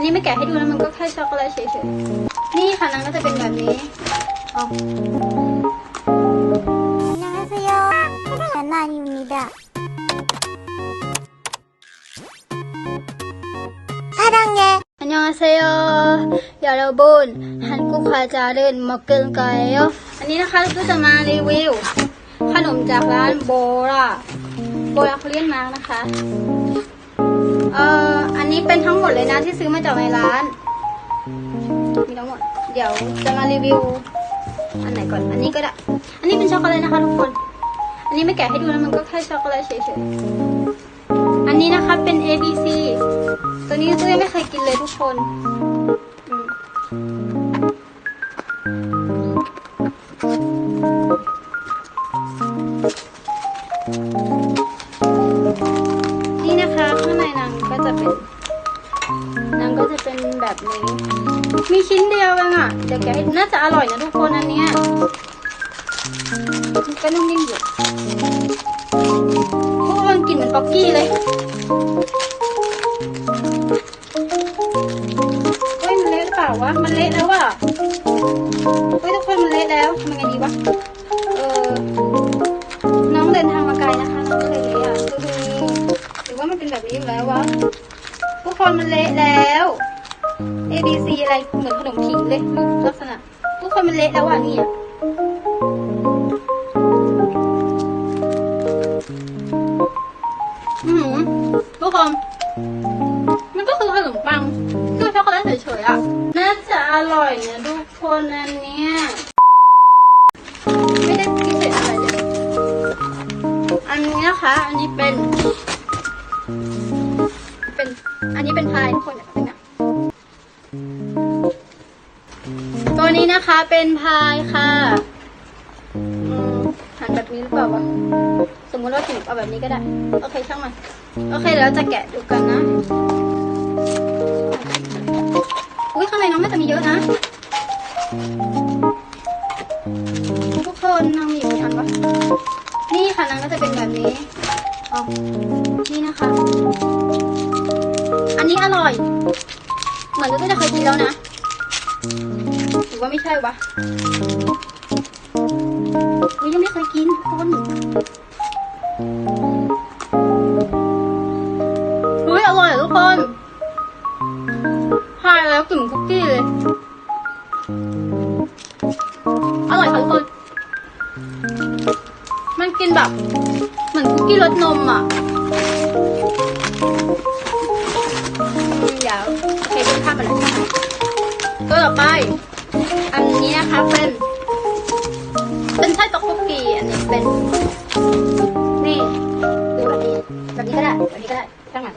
ันนี้ไม่แกะให้ดูนะมันก็แค่ช็อกโกแลตเฉยๆ นี่ค่ะนางก็จะเป็นแบบนี้อ๋อนางสยองฉันนานยูนิดะสวัสดังเงอันยองอาเซโยยาเราบุญฮันกุคาจาเรนมอกเกิลไกอันนี้นะคะก็จะมารีวิว ขนมจากร้านโบราโบราเขาเรียนมาร์กนะคะ นี้เป็นทั้งหมดเลยนะที่ซื้อมาจากในร้าน มีทั้งหมด เดี๋ยวจะมารีวิว อันไหนก่อน อันนี้ก็ได้ อันนี้เป็นช็อกโกแลตนะคะทุกคน อันนี้ไม่แกะให้ดูนะมันก็แค่ช็อกโกแลตเฉยๆ อันนี้นะคะเป็น A B C ตัวนี้ตัวยังไม่เคยกินเลยทุกคน อืม แบบนี้ มีชิ้นเดียวเองอะ เดี๋ยวแกะให้น่าจะอร่อยนะทุกคนอันเนี้ยมันก็นุ่มนิ่มอยู่พวกมันกลิ่นเหมือนป๊อกกี้เลยเฮ้ยมันเละหรือเปล่าวะ มันเละแล้วอะเฮ้ยทุกคนมันเละแล้วทำยังไงดีวะ เออ น้องเดินทางมาไกลนะคะ น้องก็เลยเละอะคือหรือว่ามันเป็นแบบนี้อยู่แล้ววะทุกคนมันเละแล้ว A B C อะไรเหมือนขนมผิงเลยลักษณะ ทุกคนมันเละแล้วอะนี่อะอือหือทุกคนมันก็คือขนมปังคือช็อกโกแลตเฉยๆอะน่าจะอร่อยนะทุกคนอันเนี้ยไม่ได้พิเศษอะไรเลยอันนี้นะคะ อันนี้เป็น เป็น อันนี้เป็นพายทุกคน นะคะเป็นพายค่ะหันแบบนี้หรือเปล่าวะ สมมติว่าถึงเอาแบบนี้ก็ได้ โอเคช่างมัน โอเคเดี๋ยวจะแกะดูกันนะ อุ้ยข้างในน้องน่าจะมีเยอะนะ ทุกคนน้องมีอยู่กี่อันวะ นี่ค่ะนางก็จะเป็นแบบนี้อ๋อนี่นะคะ อันนี้อร่อย เหมือนก็จะเคยกินแล้วนะ หรือว่าไม่ใช่วะอุ้ยยังไม่เคยกินทุกคนอุ้ยอร่อยอะทุกคนทานแล้วกลิ่นคุกกี้เลย อร่อยค่ะทุกคน มันกินแบบ เหมือนคุกกี้รสนมอะอืมเดี๋ยวโอเคดูภาพมันหน่อยตัว ต่อไป อันนี้นะคะเป็น เป็นไส้ตอกโกกีอันนี้เป็น นี่ดูแบบนี้แบบนี้ก็ได้แบบนี้ก็ได้ช่างมัน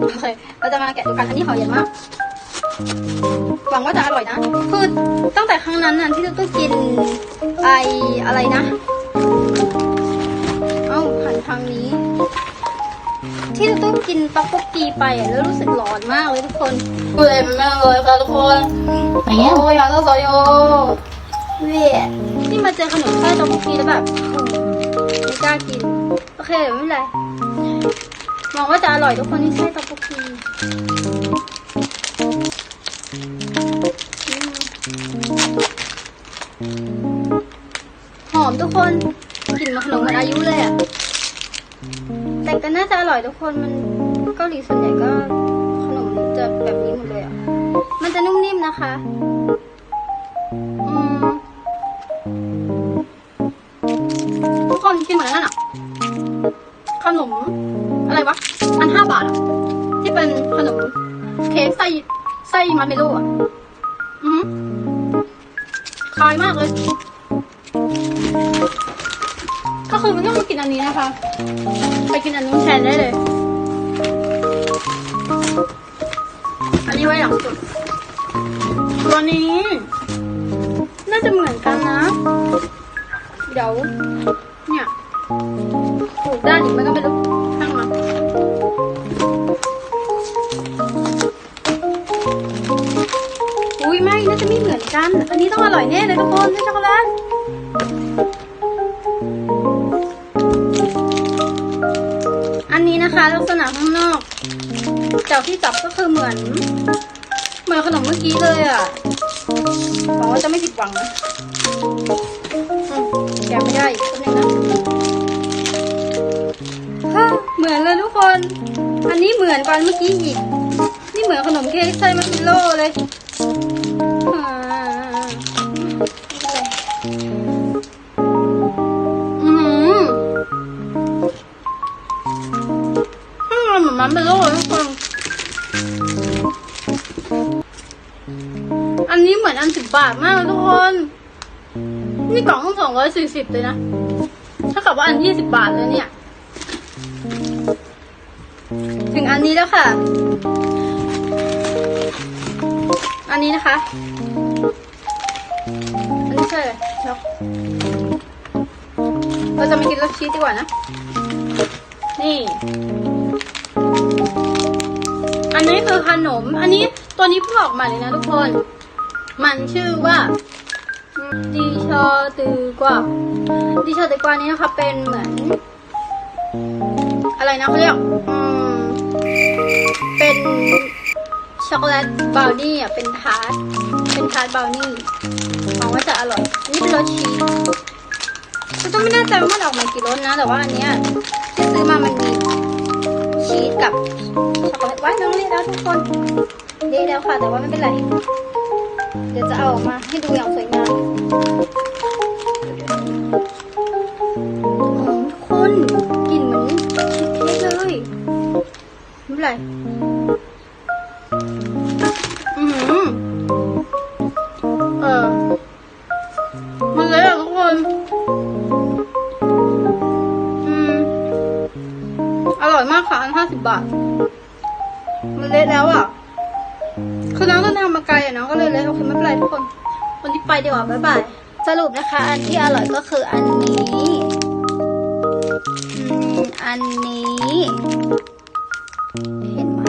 โอเคเราจะมาแกะดูกันอันนี้ห่อใหญ่มากหวังว่าจะอร่อยนะ คือตั้งแต่ครั้งนั้นน่ะที่ตุ๊กกินไออะไรนะ ที่ตุ๊กกินต๊อกโกกีไปอะแล้วรู้สึกร้อนมากเลยทุกคนเลยมันไม่อร่อยค่ะทุกคนโอ้ยอยากจะสอยโอเว่นี่มาเจอขนมไส้ต๊อกโกกีแล้วแบบไม่กล้ากิน โอเคเดี๋ยวไม่เป็นไรหวังว่าจะอร่อยทุกคนที่ไส้ต๊อกโกกีหอมทุกคนกลิ่นมันขนมเหมือนอายุเลยอะ แต่ก็น่าจะอร่อยทุกคนมันเกาหลีส่วนใหญ่ก็ขนมจะแบบนี้หมดเลยอะ มันจะนุ่มนิ่มนะคะอืมทุกคนกินเหมือนนั่นอะ ขนม อะไรวะอันห้าบาทอะ ที่เป็นขนมเค้กไส้ไส้มัดเมโล่อะ อือคล้ายมากเลย คือไม่ต้องมากินอันนี้นะคะ ไปกินอันนู้นแทนได้เลย อันนี้ไว้หลังสุด ตัวนี้ น่าจะเหมือนกันนะ เดี๋ยว เนี่ยถูกด้านอีกมันก็ไม่รู้ช่างมันอุ้ยไม่ น่าจะไม่เหมือนกัน อันนี้ต้องอร่อยแน่เลยทุกคนไม่ช็อกโกแลต ลักษณะข้างนอก จากที่จับก็คือเหมือน เหมือนขนมเมื่อกี้เลยอะหวังว่าจะไม่ผิดหวังนะแกไม่ได้อีกคนหนึ่งนะเหมือนเลยทุกคน อันนี้เหมือนกันเมื่อกี้อีก นี่เหมือนขนมเค้กไส้มัฟฟิโลเลย มือนอันสิบบาทมากเลยทุกคน นี่กล่องต้องสองร้อยสี่สิบเลยนะถ้ากับว่าอันยี่สิบบาทเลยเนี่ย ถึงอันนี้แล้วค่ะ อันนี้นะคะ อันนี้ใช่เลยช็อกเราจะมากินรสชีสดีกว่านะ นี่ อันนี้คือขนม อันนี้ตัวนี้เพิ่งออกมาเลยนะทุกคน มันชื่อว่าดิชอตือกว่าดิชอตือกว่านี้นะคะเป็นเหมือน อะไรนะเขาเรียกเป็นช็อกโกแลตบราวนี่อะเป็นทาร์ตเป็นทาร์ตบราวนี่หวังว่าจะอร่อยนนี้เป็นรสชีสก็ต้องไม่แน่ใจว่ามันออกมากี่รสนะ แต่ว่าอันเนี้ยที่ซื้อมามันมีชีสกับช็อกโกแลตไว้น้องเรียกแล้วทุกคนเรียกแล้วค่ะแต่ว่าไม่เป็นไร ดี๋ยวจะเอาออกมาให้ดูอย่างสวยงามหอมทุกคนกลิ่นเหมือนชีสเค้กเลยไม่เป็นไรอือหือเออมันเละอะทุกคนอืมอร่อยมากค่ะอันห้าสิบบาท มันเละแล้วอะ คือน้องต้องทำมาไกลอะน้องก็เลยเลยโอเคไม่เป็นไรทุกคน วันนี้ไปดีกว่าบ๊ายบายสรุปนะคะ อันที่อร่อยก็คืออันนี้อันนี้ เห็นไหม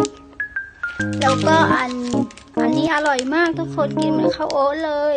แล้วก็อันอันนี้อร่อยมากทุกคนกินเหมือนข้าวโอ๊ตเลย